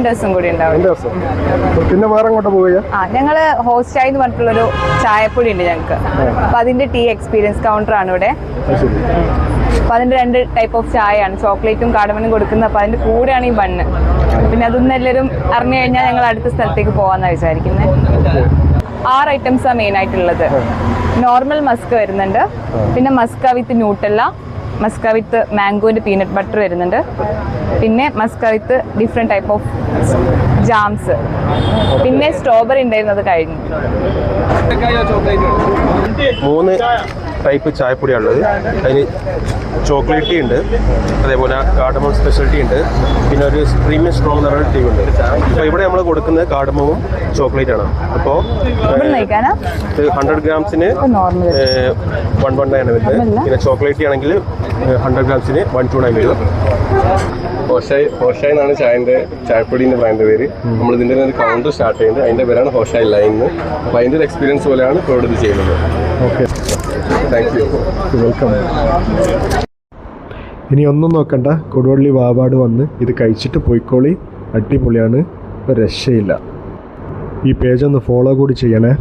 രണ്ട് ദിവസം കൂടി ഉണ്ടാവും. പിന്നെ വേറെ അങ്ങോട്ട് പോവുക? ആ ഞങ്ങൾ ഹോസ്റ്റായി എന്ന് പറഞ്ഞിട്ടുള്ളൊരു ചായപ്പൊടി ഉണ്ട് ഞങ്ങൾക്ക്. അപ്പൊ അതിന്റെ ടീ എക്സ്പീരിയൻസ് കൗണ്ടർ ആണ് ഇവിടെ. അപ്പൊ അതിന്റെ രണ്ട് ടൈപ്പ് ഓഫ് ചായയാണ്. ചോക്ലേറ്റും കാടമനും കൊടുക്കുന്നത് അപ്പൊ അതിന്റെ കൂടെയാണ് ഈ ബണ്ണ്. പിന്നെ അതൊന്നും എല്ലാവരും അറിഞ്ഞു കഴിഞ്ഞാൽ ഞങ്ങൾ അടുത്ത സ്ഥലത്തേക്ക് പോവാന്നാ വിചാരിക്കുന്നത് ആറ് ഐറ്റംസാണ് മെയിൻ ആയിട്ടുള്ളത്. നോർമൽ മസ്ക് വരുന്നുണ്ട്. പിന്നെ maska with Nutella maska with മാംഗോന്റെ peanut butter വരുന്നുണ്ട്. പിന്നെ maska with different type of jams പിന്നെ സ്ട്രോബെറി ഉണ്ടായിരുന്നത് കഴിഞ്ഞു. മൂന്ന് ടൈപ്പ് ചായപ്പൊടിയാണുള്ളത്. അതിന് ചോക്ലേറ്റ് ടീ ഉണ്ട് അതേപോലെ കാർഡമം സ്പെഷ്യൽ ടീ ഉണ്ട് പിന്നെ ഒരു പ്രീമിയം സ്ട്രോങ് എന്ന് പറയുന്ന ടീ ഉണ്ട്. അപ്പോൾ ഇവിടെ നമ്മൾ കൊടുക്കുന്നത് കാർഡമവും ചോക്ലേറ്റ് ആണ് അപ്പോൾ ഹൺഡ്രഡ് ഗ്രാംസിന് വൺ വൺ നയൻ വരുന്നത്. പിന്നെ ചോക്ലേറ്റ് ആണെങ്കിൽ ഹൺഡ്രഡ് ഗ്രാംസിന് വൺ ടു നയൻ വരും ഹോഷായ് ഹോഷായ് എന്നാണ് ചായന്റെ ചായപ്പൊടിന്റെ ബ്രാൻഡ് പേര്. നമ്മൾ ഇതിന്റെ ഒരു കൗണ്ടർ സ്റ്റാർട്ട് ചെയ്യുന്നത്. അതിന്റെ പേരാണ് ഹോഷായ് ലൈൻ അപ്പോൾ അതിന്റെ ഒരു എക്സ്പീരിയൻസ് പോലെയാണ് ഇത് ചെയ്യുന്നത്. ഓക്കെ താങ്ക് യു വെൽക്കം ഇനി ഒന്നും നോക്കണ്ട. കൊടുവള്ളി വാവാട് വന്ന് ഇത് കഴിച്ചിട്ട് പോയിക്കോളി. അടിപൊളിയാണ്. രക്ഷയില്ല. ഈ പേജ് ഒന്ന് ഫോളോ കൂടി ചെയ്യണേ.